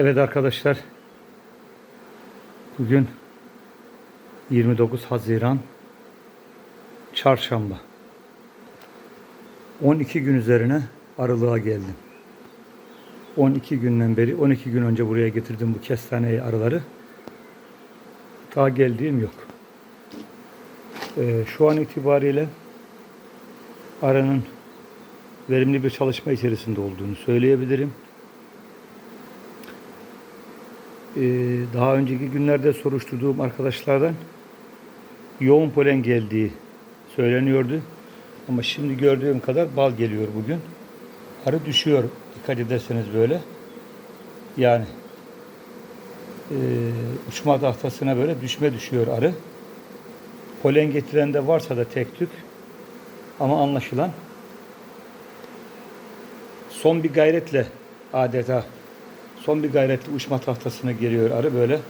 Evet arkadaşlar. Bugün 29 Haziran Çarşamba. 12 gün üzerine arılığa geldim. 12 günden beri, 12 gün önce buraya getirdim bu kestaneyi arıları. Daha geldiğim yok. Ee, şu an itibariyle arının verimli bir çalışma içerisinde olduğunu söyleyebilirim. Ee, daha önceki günlerde soruşturduğum arkadaşlardan yoğun polen geldiği söyleniyordu. Ama şimdi gördüğüm kadar bal geliyor bugün. Arı düşüyor dikkat ederseniz böyle. Yani e, uçma tahtasına böyle düşme düşüyor arı. Polen getiren de varsa da tek tük ama anlaşılan son bir gayretle adeta son bir gayretle uçma tahtasına geliyor arı böyle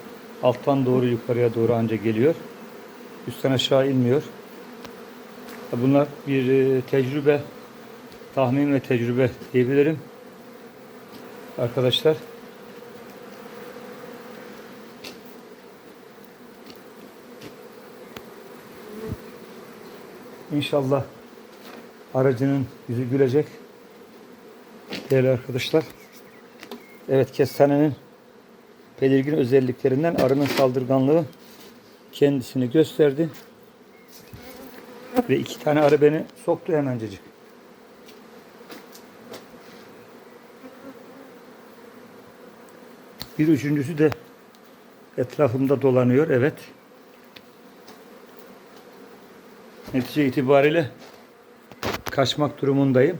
alttan doğru yukarıya doğru anca geliyor. Üstten aşağı inmiyor. Bunlar bir e, tecrübe, tahmin ve tecrübe diyebilirim. Arkadaşlar. İnşallah aracının yüzü gülecek. Değerli arkadaşlar. Evet kestanenin belirgin özelliklerinden arının saldırganlığı kendisini gösterdi. Ve iki tane arı beni soktu hemencecik. Bir üçüncüsü de etrafımda dolanıyor. Evet. Netice itibariyle kaçmak durumundayım.